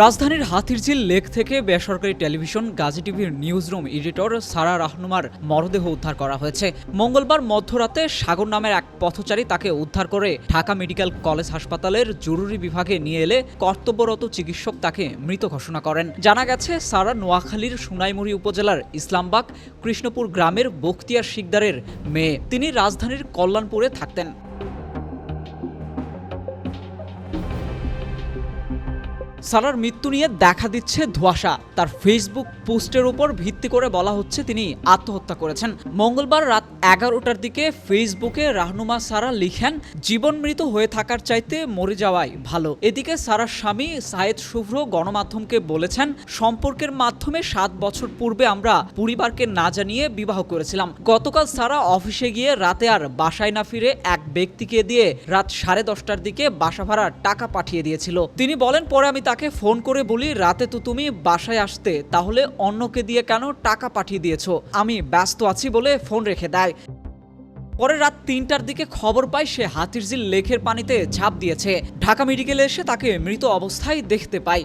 রাজধানীর হাতিরঝিল লেক থেকে বেসরকারি টেলিভিশন, গাজী টিভির নিউজরুম এডিটর সারা রাহনুমার মরদেহ উদ্ধার করা হয়েছে। মঙ্গলবার মধ্যরাতে সাগর নামের এক পথচারী তাকে উদ্ধার করে ঢাকা মেডিকেল কলেজ হাসপাতালের জরুরি বিভাগে নিয়ে এলে কর্তব্যরত চিকিৎসক তাকে মৃত ঘোষণা করেন। জানা গেছে, সারা নোয়াখালীর সোনাইমুড়ি উপজেলার ইসলামবাগ, কৃষ্ণপুর গ্রামের বখতিয়ার শিকদারের মেয়ে। তিনি রাজধানীর কল্যাণপুরে থাকতেন। সারার মৃত্যু নিয়ে দেখা দিচ্ছে ধোঁয়াশা। তার ফেসবুক পোস্টের উপর ভিত্তি করে বলা হচ্ছে তিনি আত্মহত্যা করেছেন। মঙ্গলবার রাত এগারোটার দিকে ফেসবুকে রাহনুমা সারা লিখেন, জীবন মৃত হয়ে থাকার চাইতে মরে যাওয়াই ভালো। এদিকে সারার স্বামী সায়েদ শুভ্র গণমাধ্যমকে বলেছেন, সম্পর্কের মাধ্যমে সাত বছর পূর্বে আমরা পরিবারকে না জানিয়ে বিবাহ করেছিলাম। গতকাল সারা অফিসে গিয়ে রাতে আর বাসায় না ফিরে এক ব্যক্তিকে দিয়ে রাত সাড়ে দশটার দিকে বাসা ভাড়ার টাকা পাঠিয়ে দিয়েছিল। তিনি বলেন, পরে আমি তাকে ফোন করে বলি, রাতে তো তুমি বাসায় আসতে, তাহলে অন্যকে দিয়ে কেন টাকা পাঠিয়ে দিয়েছ? আমি ব্যস্ত আছি বলে ফোন রেখে দেয়। পরে রাত তিনটার দিকে খবর পাই সে হাতিরঝিল লেকের পানিতে ঝাঁপ দিয়েছে। ঢাকা মেডিকেলে এসে তাকে মৃত অবস্থায় দেখতে পাই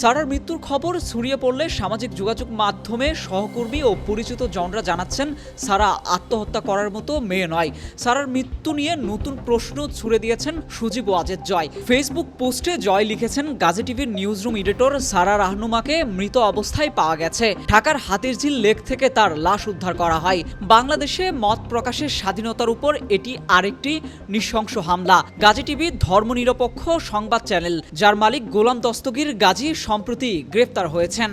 সারার মৃত্যুর খবর ছড়িয়ে পড়লে সামাজিক যোগাযোগ মাধ্যমে সহকর্মী ও পরিচিত জনরা জানাচ্ছেন, সারা আত্মহত্যা করার মতো মেয়ে নয়। সারার মৃত্যু নিয়ে নতুন প্রশ্ন ছুড়ে দিয়েছেন সুজিব ওয়াজেদ জয়। ফেসবুক পোস্টে জয় লিখেছেন গাজী টিভির নিউজ রুম এডিটর সারা রাহনুমাকে মৃত অবস্থায় পাওয়া গেছে। ঢাকার হাতিরঝিল লেক থেকে তার লাশ উদ্ধার করা হয়। বাংলাদেশে মত প্রকাশের স্বাধীনতার উপর এটি আরেকটি নৃশংস হামলা। গাজী টিভি ধর্মনিরপেক্ষ সংবাদ চ্যানেল, যার মালিক গোলাম দস্তগীর গাজী সম্প্রতি গ্রেপ্তার হয়েছেন।